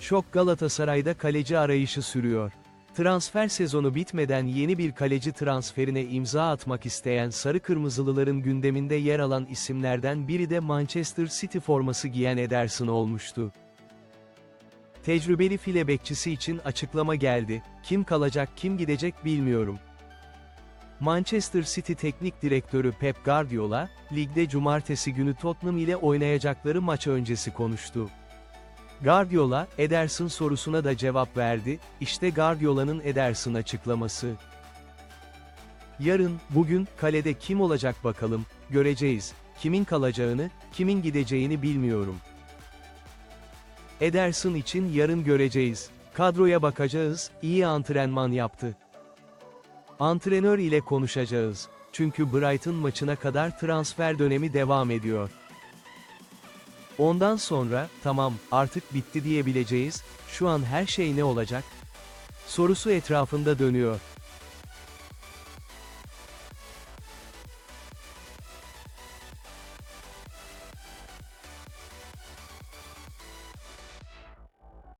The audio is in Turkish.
Şok Galatasaray'da kaleci arayışı sürüyor. Transfer sezonu bitmeden yeni bir kaleci transferine imza atmak isteyen Sarı Kırmızılıların gündeminde yer alan isimlerden biri de Manchester City forması giyen Ederson olmuştu. Tecrübeli file bekçisi için açıklama geldi, kim kalacak kim gidecek bilmiyorum. Manchester City Teknik Direktörü Pep Guardiola, ligde cumartesi günü Tottenham ile oynayacakları maç öncesi konuştu. Guardiola, Ederson sorusuna da cevap verdi, işte Guardiola'nın Ederson açıklaması. Yarın, bugün, kalede kim olacak bakalım, göreceğiz. Kimin kalacağını, kimin gideceğini bilmiyorum. Ederson için yarın göreceğiz. Kadroya bakacağız, iyi antrenman yaptı. Antrenör ile konuşacağız. Çünkü Brighton maçına kadar transfer dönemi devam ediyor. Ondan sonra, tamam, artık bitti diyebileceğiz, şu an her şey ne olacak? Sorusu etrafında dönüyor.